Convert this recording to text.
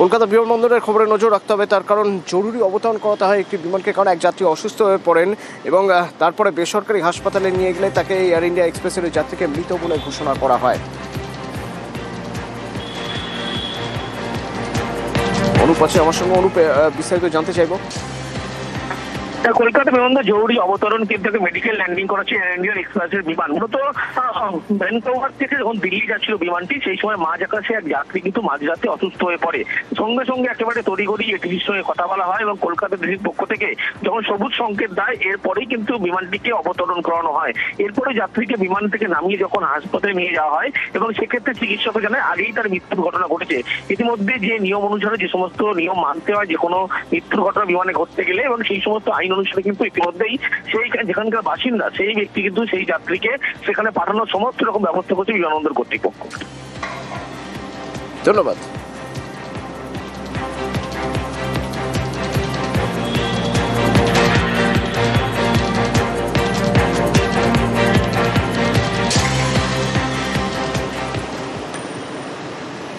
কলকাতা বিমানবন্দরের খবরে নজর রাখতে হবে। তার কারণ জরুরি অবতরণ করাতে হয় একটি বিমানকে, কারণ এক যাত্রী অসুস্থ হয়ে পড়েন এবং তারপরে বেসরকারি হাসপাতালে নিয়ে গেলে তাকে এয়ার ইন্ডিয়া এক্সপ্রেসের যাত্রীকে মৃত বলে ঘোষণা করা হয়। অনুপ আছে আমার সঙ্গে। অনুপ বিস্তারিত জানতে চাইব? কলকাতা বিমানবন্দর জরুরি অবতরণ কেন্দ্রকে মেডিকেল ল্যান্ডিং করেছে এয়ার ইন্ডিয়ান এক্সপ্রেসের বিমান। মূলত ভ্যানকোভার থেকে যখন দিল্লি যাচ্ছিল বিমানটি, সেই সময় মাঝ আকাশে এক যাত্রী কিন্তু মাঝরাতে অসুস্থ হয়ে পড়ে। সঙ্গে সঙ্গে একেবারে তড়িঘড়ি এটির সঙ্গে কথা বলা হয় এবং কলকাতা দিল্লির পক্ষ থেকে যখন সবুজ সংকেত দেয়, এরপরেই কিন্তু বিমানটিকে অবতরণ করানো হয়। এরপরে যাত্রীকে বিমান থেকে নামিয়ে যখন হাসপাতালে নিয়ে যাওয়া হয় এবং সেক্ষেত্রে চিকিৎসক জানায়, আগেই তার মৃত্যুর ঘটনা ঘটেছে। ইতিমধ্যে যে নিয়ম অনুসারে যে সমস্ত নিয়ম মানতে হয়, যে কোনো মৃত্যুর ঘটনা বিমানে ঘটতে গেলে এবং সেই সমস্ত আইন অনুসারে কিন্তু ইতিমধ্যেই সেই যেখানকার বাসিন্দা, সেই ব্যক্তি কিন্তু সেই যাত্রীকে সেখানে পাঠানোর সমস্ত রকম ব্যবস্থা করছে বিমানবন্দর কর্তৃপক্ষ। ধন্যবাদ।